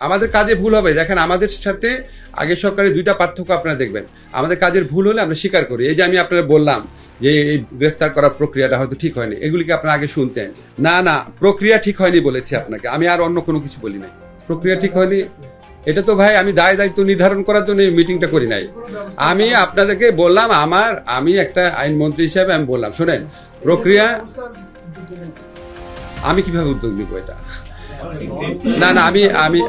আমাদের কাজে ভুল হবে। দেখেন, আমাদের সাথে আগের সরকারের দুইটা পার্থক্য আপনারা দেখবেন। আমাদের কাজের ভুল হলে আমরা স্বীকার করি। এই যে আমি আপনারা বললাম যে এই গ্রেফতার করার প্রক্রিয়াটা হয়তো ঠিক হয়নি। এগুলিকে আপনারা আগে শুনতেন। না না, প্রক্রিয়া ঠিক হয়নি বলেছি আপনাকে। আমি আর অন্য কোনো কিছু বলি নাই। প্রক্রিয়া ঠিক হয়নি? এটা তো ভাই আমি দায় দায়িত্ব নির্ধারণ করার জন্য এই মিটিংটা করি নাই। আমি আপনাদেরকে বললাম, আমার, আমি একটা আইনমন্ত্রী হিসাবে আমি বললাম, শোনেন, প্রক্রিয়া আমি কীভাবে উদ্যোগ নিব এটা? না না, আমি আমি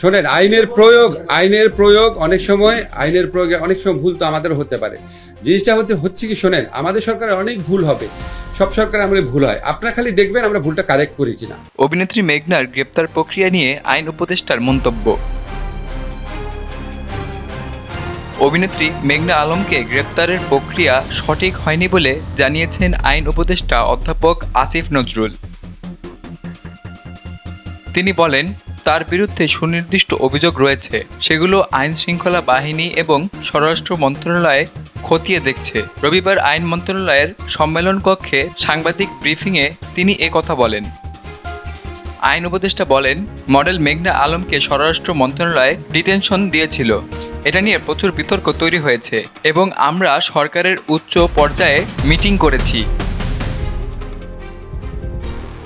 শোনেন, আইনের প্রয়োগ আইনের প্রয়োগ অনেক সময়, আইনের প্রয়োগে অনেক সময় ভুল তো আমাদের হতে পারে। জিনিসটা হতে, হচ্ছে কি, শোনেন, আমাদের সরকারে অনেক ভুল হবে। সব সরকার আমাদের ভুল হয়। আপনারা খালি দেখবেন আমরা ভুলটা কারেক্ট করি কিনা। অভিনেত্রী মেঘনার গ্রেপ্তার প্রক্রিয়া নিয়ে আইন উপদেষ্টার মন্তব্য। অভিনেত্রী মেঘনা আলমকে গ্রেপ্তারের প্রক্রিয়া সঠিক হয়নি বলে জানিয়েছেন আইন উপদেষ্টা অধ্যাপক আসিফ নজরুল। তিনি বলেন, তার বিরুদ্ধে সুনির্দিষ্ট অভিযোগ রয়েছে। সেগুলো আইন শৃঙ্খলা বাহিনী এবং স্বরাষ্ট্র মন্ত্রণালয়ে খতিয়ে দেখছে। রবিবার আইন মন্ত্রণালয়ের সম্মেলন কক্ষে সাংবাদিক ব্রিফিংয়ে তিনি এ কথা বলেন। আইন উপদেষ্টা বলেন, মডেল মেঘনা আলমকে স্বরাষ্ট্র মন্ত্রণালয়ে ডিটেনশন দিয়েছিল। এটা নিয়ে প্রচুর বিতর্ক তৈরি হয়েছে এবং আমরা সরকারের উচ্চ পর্যায়ে মিটিং করেছি।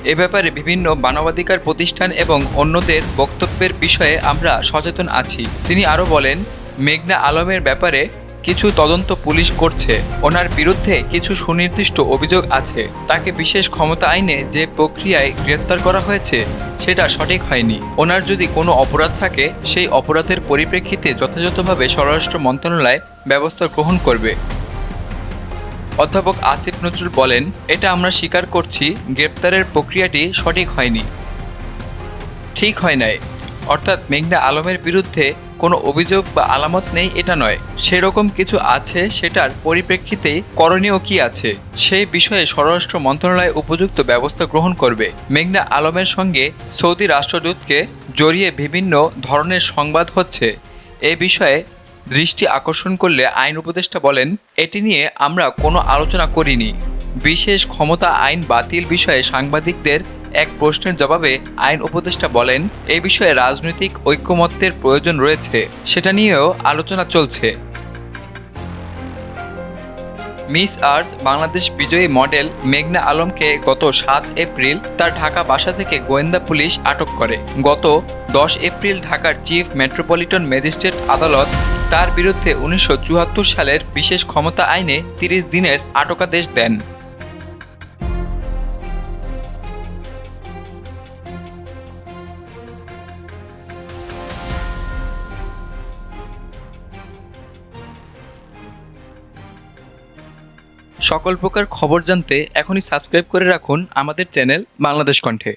এ ব্যাপারে বিভিন্ন মানবাধিকার প্রতিষ্ঠান এবং অন্যদের বক্তব্যের বিষয়ে আমরা সচেতন আছি। তিনি আরও বলেন, মেঘনা আলমের ব্যাপারে কিছু তদন্ত পুলিশ করছে। ওনার বিরুদ্ধে কিছু সুনির্দিষ্ট অভিযোগ আছে। তাকে বিশেষ ক্ষমতা আইনে যে প্রক্রিয়ায় গ্রেপ্তার করা হয়েছে, সেটা সঠিক হয়নি। ওনার যদি কোনো অপরাধ থাকে, সেই অপরাধের পরিপ্রেক্ষিতে যথাযথভাবে স্বরাষ্ট্র মন্ত্রণালয় ব্যবস্থা গ্রহণ করবে। অধ্যাপক আসিফ নজরুল বলেন, এটা আমরা স্বীকার করছি, গ্রেপ্তারের প্রক্রিয়াটি সঠিক হয়নি। ঠিক হয় নাই। অর্থাৎ মেঘনা আলমের বিরুদ্ধে কোনো অভিযোগ বা আলামত নেই, এটা নয়। সেরকম কিছু আছে, সেটার পরিপ্রেক্ষিতে করণীয় কি আছে, সেই বিষয়ে স্বরাষ্ট্র মন্ত্রণালয় উপযুক্ত ব্যবস্থা গ্রহণ করবে। মেঘনা আলমের সঙ্গে সৌদি রাষ্ট্রদূতকে জড়িয়ে বিভিন্ন ধরনের সংবাদ হচ্ছে। এ বিষয়ে দৃষ্টি আকর্ষণ করলে আইন উপদেষ্টা বলেন, এটি নিয়ে আমরা কোনো আলোচনা করিনি। বিশেষ ক্ষমতা আইন বাতিল বিষয়ে সাংবাদিকদের এক প্রশ্নের জবাবে আইন উপদেষ্টা বলেন, এ বিষয়ে রাজনৈতিক ঐক্যমত্যের প্রয়োজন রয়েছে। সেটা নিয়েও আলোচনা চলছে। মিস আর্থ বাংলাদেশ বিজয়ী মডেল মেঘনা আলমকে গত সাত এপ্রিল তার ঢাকা বাসা থেকে গোয়েন্দা পুলিশ আটক করে। গত দশ এপ্রিল ঢাকার চিফ মেট্রোপলিটন ম্যাজিস্ট্রেট আদালত তার বিরুদ্ধে উনিশশো চুয়াত্তর সালের বিশেষ ক্ষমতা আইনে তিরিশ দিনের আটকাদেশ দেন। সকল প্রকার খবর জানতে এখনই সাবস্ক্রাইব করে রাখুন আমাদের চ্যানেল বাংলাদেশ কণ্ঠে।